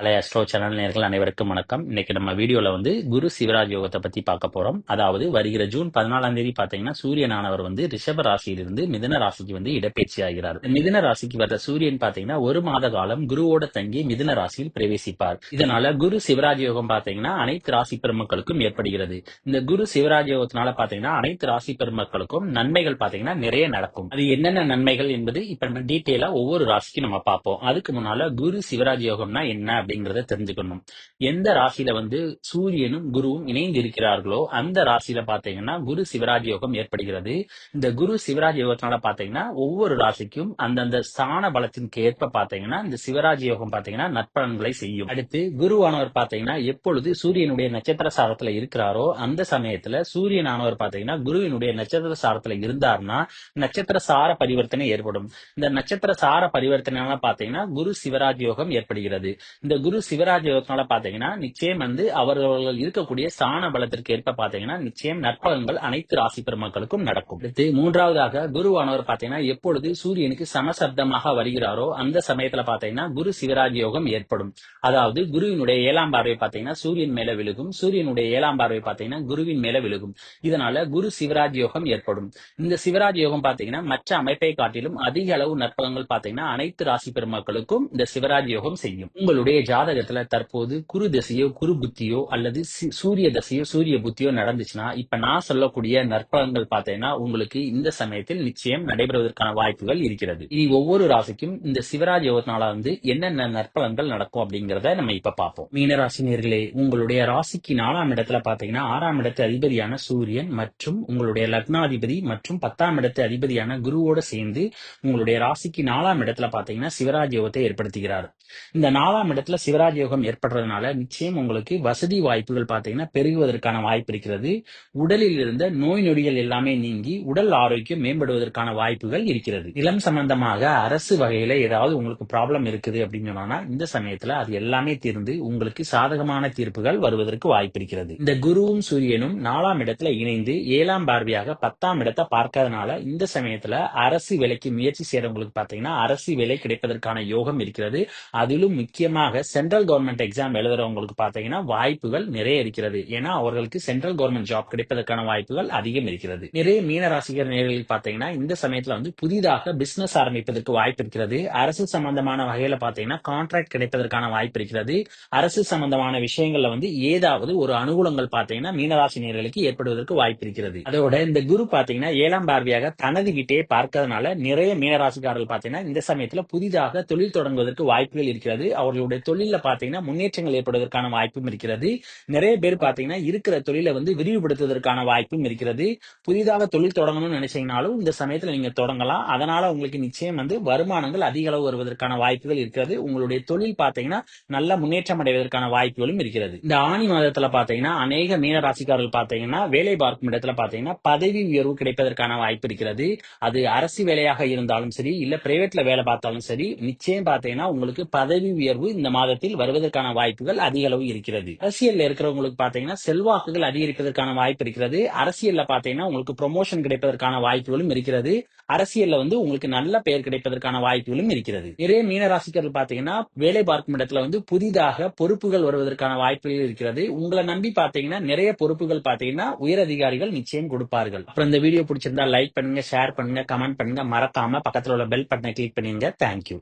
அலைய astro channel நேர்கள் அனைவருக்கும் வணக்கம். இன்னைக்கு நம்ம வீடியோல வந்து குரு சிவராஜ் யோகத்தை பத்தி பார்க்க போறோம். அதாவது வருகிற ஜூன் பதினாலாம் தேதி பாத்தீங்கன்னா சூரியனானவர் வந்து ரிஷப ராசியிலிருந்து மிதன ராசிக்கு வந்து இடப்பெயர்ச்சி ஆகிறார். மிதன ராசிக்கு வர்ற சூரியன் பாத்தீங்கன்னா ஒரு மாத காலம் குருவோட தங்கி மிதன ராசியில் பிரவேசிப்பார். இதனால குரு சிவராஜ் யோகம் பாத்தீங்கன்னா அனைத்து ராசி பெருமக்களுக்கும் ஏற்படுகிறது. இந்த குரு சிவராஜ் யோகத்தினால பாத்தீங்கன்னா அனைத்து ராசி பெருமக்களுக்கும் நன்மைகள் பாத்தீங்கன்னா நிறைய நடக்கும். அது என்னென்ன நன்மைகள் என்பது இப்ப நம்ம டீட்டெயிலா ஒவ்வொரு ராசிக்கும் நம்ம பார்ப்போம். அதுக்கு முன்னால குரு சிவராஜ் யோகம்னா என்ன அப்படிங்கிறத தெரிஞ்சுக்கணும். எந்த ராசியில வந்து சூரியனும் குருவும் இணைந்து இருக்கிறார்களோ அந்த ராசியில பாத்தீங்கன்னா குரு சிவராஜ் யோகம் ஏற்படுகிறது. இந்த குரு சிவராஜ் யோகத்தினால பாத்தீங்கன்னா ஒவ்வொரு ராசிக்கும் அந்தந்த ஸ்தான பலத்திற்கு ஏற்ப பாத்தீங்கன்னா இந்த சிவராஜ் யோகம் பாத்தீங்கன்னா நற்பலன்களை செய்யும். அடுத்து குருவானவர் பாத்தீங்கன்னா எப்பொழுது சூரியனுடைய நட்சத்திர சாரத்துல இருக்கிறாரோ அந்த சமயத்துல சூரியனானவர் பாத்தீங்கன்னா குருவினுடைய நட்சத்திர சாரத்துல இருந்தார்னா நட்சத்திர சார பரிவர்த்தனை ஏற்படும். இந்த நட்சத்திர சார பரிவர்த்தனை பாத்தீங்கன்னா குரு சிவராஜ் யோகம் ஏற்படுகிறது. இந்த குரு சிவராஜ் யோகத்தினால பாத்தீங்கன்னா நிச்சயம் வந்து அவர்கள் இருக்கக்கூடிய ஸ்தான பலத்திற்கு ஏற்ப பாத்தீங்கன்னா நிச்சயம் நற்பலன்கள் அனைத்து ராசி பெருமக்களுக்கும் நடக்கும். அடுத்து மூன்றாவதாக குருவானவர் பாத்தீங்கன்னா எப்பொழுது சூரியனுக்கு சமசப்தமாக வருகிறாரோ அந்த சமயத்துல பாத்தீங்கன்னா குரு சிவராஜ் யோகம் ஏற்படும். அதாவது குருவினுடைய ஏழாம் பார்வை பாத்தீங்கன்னா சூரியன் மேல விழுகும். சூரியனுடைய ஏழாம் பார்வை பாத்தீங்கன்னா குருவின் மேல விழுகும். இதனால குரு சிவராஜ் யோகம் ஏற்படும். இந்த சிவராஜ் யோகம் பாத்தீங்கன்னா மற்ற அமைப்பை காட்டிலும் அதிக அளவு நற்பலன்கள் பாத்தீங்கன்னா அனைத்து ராசி பெருமக்களுக்கும் இந்த சிவராஜ் யோகம் செய்யும். உங்களுடைய ஜாதகத்துல தற்போது குரு தசையோ குரு புத்தியோ அல்லது சூரிய தசையோ சூரிய புத்தியோ நடந்துச்சுன்னா இப்ப நான் சொல்லக்கூடிய நற்பலன்கள் பார்த்தீங்கன்னா உங்களுக்கு இந்த சமயத்தில் நிச்சயம் நடைபெறுவதற்கான வாய்ப்புகள் இருக்கிறது. இனி ஒவ்வொரு ராசிக்கும் இந்த சிவராஜ் யோகத்தினால வந்து என்னென்ன நற்பலன்கள் நடக்கும் அப்படிங்கறத நம்ம இப்ப பார்ப்போம். மீனராசினியர்களே உங்களுடைய ராசிக்கு நாலாம் இடத்துல பாத்தீங்கன்னா ஆறாம் இடத்து அதிபதியான சூரியன் மற்றும் உங்களுடைய லக்னாதிபதி மற்றும் பத்தாம் இடத்து அதிபதியான குருவோட சேர்ந்து உங்களுடைய ராசிக்கு நாலாம் இடத்துல பாத்தீங்கன்னா சிவராஜ் யோகத்தை ஏற்படுத்துகிறார். இந்த நாலாம் இடத்துல சிவராஜ் யோகம் ஏற்படுறதுனால நிச்சயம் உங்களுக்கு வசதி வாய்ப்புகள் பாத்தீங்கன்னா பெருகுவதற்கான வாய்ப்பு இருக்கிறது. உடலில் இருந்த நோய் நொடிகள் எல்லாமே நீங்கி உடல் ஆரோக்கியம் மேம்படுவதற்கான வாய்ப்புகள் இருக்கிறது. இளம் சம்பந்தமாக அரசு வகையில ஏதாவது உங்களுக்கு ப்ராப்ளம் இருக்குது அப்படின்னு சொன்னா இந்த சமயத்துல அது எல்லாமே தீர்ந்து உங்களுக்கு சாதகமான தீர்ப்புகள் வருவதற்கு வாய்ப்பு இருக்கிறது. இந்த குருவும் சூரியனும் நாலாம் இடத்துல இணைந்து ஏழாம் பார்வையாக பத்தாம் இடத்தை பார்க்கறதுனால இந்த சமயத்துல அரசு வேலைக்கு முயற்சி செய்யறவங்களுக்கு பாத்தீங்கன்னா அரசு வேலை கிடைப்பதற்கான யோகம் இருக்கிறது. அதிலும் முக்கியமாக சென்ட்ரல் கவர்மெண்ட் எக்ஸாம் எழுதுறவங்களுக்கு பாத்தீங்கன்னா வாய்ப்புகள் நிறைய இருக்கிறது. ஏன்னா அவர்களுக்கு சென்ட்ரல் கவர்மெண்ட் ஜாப் கிடைப்பதற்கான வாய்ப்புகள் அதிகம் இருக்கிறது. நிறைய மீன ராசிகர் நேர்களுக்கு பாத்தீங்கன்னா இந்த சமயத்துல வந்து புதிதாக பிசினஸ் ஆரம்பிப்பதற்கு வாய்ப்பு இருக்கிறது. அரசு சம்பந்தமான வகையில பாத்தீங்கன்னா கான்ட்ராக்ட் கிடைப்பதற்கான வாய்ப்பு இருக்கிறது. அரசு சம்பந்தமான விஷயங்கள்ல வந்து ஏதாவது ஒரு அனுகூலங்கள் பாத்தீங்கன்னா மீனராசி நேர்களுக்கு ஏற்படுவதற்கு வாய்ப்பு இருக்கிறது. அதோட இந்த குரு பாத்தீங்கன்னா ஏழாம் பார்வையாக தனது வீட்டையே பார்க்கறதுனால நிறைய மீனராசிக்காரர்கள் பாத்தீங்கன்னா இந்த சமயத்துல புதிதாக தொழில் தொடங்குவதற்கு வாய்ப்புகள் இருக்கிறது. அவர்களுடைய தொழில் தொழில பாத்தீங்கன்னா முன்னேற்றங்கள் ஏற்படுவதற்கான வாய்ப்பும் இருக்கிறது. நிறைய பேர் பாத்தீங்கன்னா இருக்கிற தொழிலை வந்து விரிவுபடுத்துவதற்கான வாய்ப்பும் இருக்கிறது. புதிதாக தொழில் தொடங்கணும்னு நினைச்சீங்கனாலும் இந்த சமயத்துல நீங்க தொடங்கலாம். அதனால உங்களுக்கு நிச்சயம் வந்து வருமானங்கள் அதிக அளவு வருவதற்கான வாய்ப்புகள் இருக்கிறது. உங்களுடைய தொழில் பாத்தீங்கன்னா நல்ல முன்னேற்றம் அடைவதற்கான வாய்ப்புகளும் இருக்கிறது. இந்த ஆணி மாதத்துல பாத்தீங்கன்னா அநேக மீன ராசிக்காரர்கள் பாத்தீங்கன்னா வேலை பார்க்கும் இடத்துல பாத்தீங்கன்னா பதவி உயர்வு கிடைப்பதற்கான வாய்ப்பு இருக்கிறது. அது அரசு வேலையாக இருந்தாலும் சரி இல்ல பிரைவேட்ல வேலை பார்த்தாலும் சரி நிச்சயம் பாத்தீங்கன்னா உங்களுக்கு பதவி உயர்வு இந்த மாதம் மாதத்தில் வருவதற்கான வாய்ப்புகள் அதிக அளவு இருக்கிறது. அரசியல்ல இருக்கிறவங்களுக்கு பாத்தீங்கன்னா செல்வாக்குகள் அதிகரிப்பதற்கான வாய்ப்பு இருக்கிறது. அரசியல்ல பாத்தீங்கன்னா உங்களுக்கு ப்ரொமோஷன் கிடைப்பதற்கான வாய்ப்புகளும் இருக்கிறது. அரசியல்ல வந்து உங்களுக்கு நல்ல பெயர் கிடைப்பதற்கான வாய்ப்புகளும் இருக்கிறது. நிறைய மீனராசிக்கர்கள் பாத்தீங்கன்னா வேலை பார்க்கும் இடத்துல வந்து புதிதாக பொறுப்புகள் வருவதற்கான வாய்ப்புகள் இருக்கிறது. உங்களை நம்பி பாத்தீங்கன்னா நிறைய பொறுப்புகள் பாத்தீங்கன்னா உயர் அதிகாரிகள் நிச்சயம் கொடுப்பார்கள். அப்புறம் இந்த வீடியோ பிடிச்சிருந்தா லைக் பண்ணுங்க ஷேர் பண்ணுங்க கமெண்ட் பண்ணுங்க. மறக்காம பக்கத்துல உள்ள பெல் பட்டனை கிளிக் பண்ணிருங்க. தேங்க்யூ